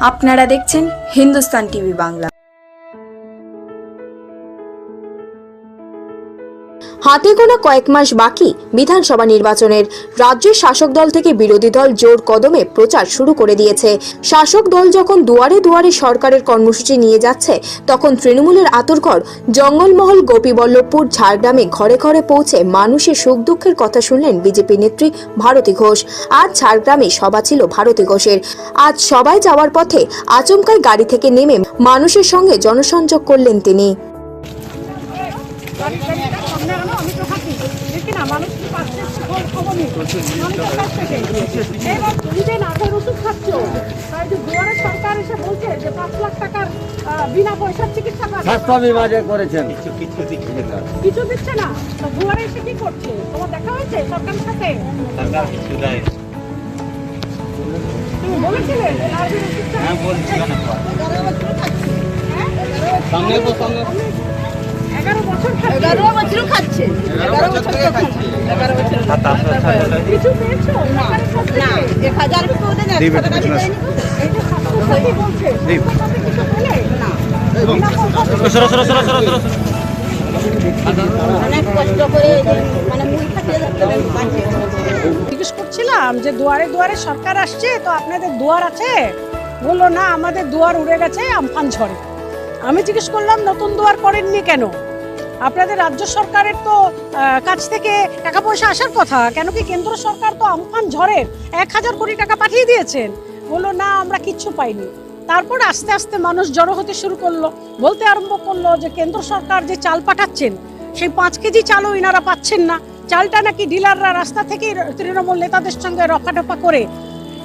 আপনারা দেখছেন হিন্দুস্তান টিভি বাংলা। হাতে গোনা কয়েক মাস বাকি বিধানসভা নির্বাচনের। রাজ্যের শাসক দল থেকে বিরোধী দল জোর কদমে প্রচার শুরু করে দিয়েছে। শাসক দল যখন দুয়ারে দুয়ারে সরকারের কর্মসূচি নিয়ে যাচ্ছে, তখন তৃণমূলের আতরঘর জঙ্গলমহল গোপীবল্লভপুর ঝাড়গ্রামে ঘরে ঘরে পৌঁছে মানুষের সুখ দুঃখের কথা শুনলেন বিজেপি নেত্রী ভারতী ঘোষ। আজ ঝাড়গ্রামে সভা ছিল ভারতী ঘোষের। আজ সবাই যাওয়ার পথে আচমকায় গাড়ি থেকে নেমে মানুষের সঙ্গে জনসংযোগ করলেন তিনি। আমি তো থাকি দেখি না মানুষ কি পাচ্ছে খবর খবর নেই মানুষের কাছ থেকে। এবার ওষুধ খাচ্ছ। তাই যে দুয়ারে সরকার এসে বলছে যে পাঁচ লাখ টাকার বিনা পয়সার চিকিৎসা স্বাস্থ্য বিভাগে করেছেন। কিছু দিচ্ছে না। তো দুয়ারে এসে কি করছে? তোমার দেখা হয়েছে সরকারের সাথে? তুমি বলেছিলে যে নার্ভের ওষুধ চাই? এগারো বছর খাচ্ছি। খাচ্ছে। এগারো বছর এগারো কিছু পেয়েছ? না। এক হাজার অনেক কষ্ট করে মানে মুই খাটিয়ে জিজ্ঞেস করছিলাম যে দুয়ারে দুয়ারে সরকার আসছে তো আপনাদের দুয়ার আছে? বলল না আমাদের দুয়ার উড়ে গেছে আমফান ঝড়ে। আমি জিজ্ঞেস করলাম নতুন দুয়ার করেননি কেন? আপনাদের রাজ্য সরকারের তো কাছ থেকে টাকা পয়সা আসার কথা, কেন কি কেন্দ্র সরকার তো আমফান ঝড়ের এক হাজার কোটি টাকা পাঠিয়ে দিয়েছেন। বলল, না, আমরা কিচ্ছু পাইনি। তারপর আস্তে আস্তে মানুষ জড়ো হতে শুরু করল, বলতে আরম্ভ করল যে, কেন্দ্র সরকার যে চাল পাঠাচ্ছেন, সেই পাঁচ কেজি চালও ইনারা পাচ্ছেন না। চালটা নাকি ডিলাররা রাস্তা থেকেই তৃণমূল নেতাদের সঙ্গে রফাটফা করে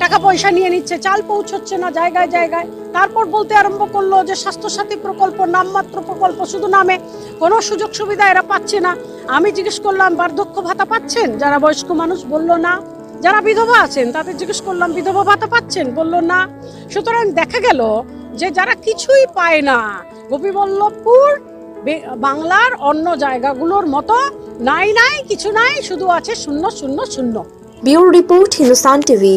টাকা পয়সা নিয়ে নিচ্ছে, চাল পৌঁছচ্ছে না জায়গায় জায়গায়। তারপর বলতে আরম্ভ করল যে, স্বাস্থ্যসাথী প্রকল্প নামমাত্র প্রকল্প শুধু নামে কোনো সুযোগ সুবিধা এরা পাচ্ছে না। আমি জিজ্ঞেস করলাম, বার্ধক্য ভাতা পাচ্ছেন? যারা বয়স্ক মানুষ বলল না। যারা বিধবা আছেন, তাদের জিজ্ঞেস করলাম, বিধবা ভাতা পাচ্ছেন? বলল না। সুতরাং দেখা গেল যে যারা কিছুই পায় না, গোপীবল্লভপুর বাংলার অন্য জায়গাগুলোর মতো নাই নাই, কিছু নাই, শুধু আছে শূন্য শূন্য শূন্য। Bureau report, Hindustan TV.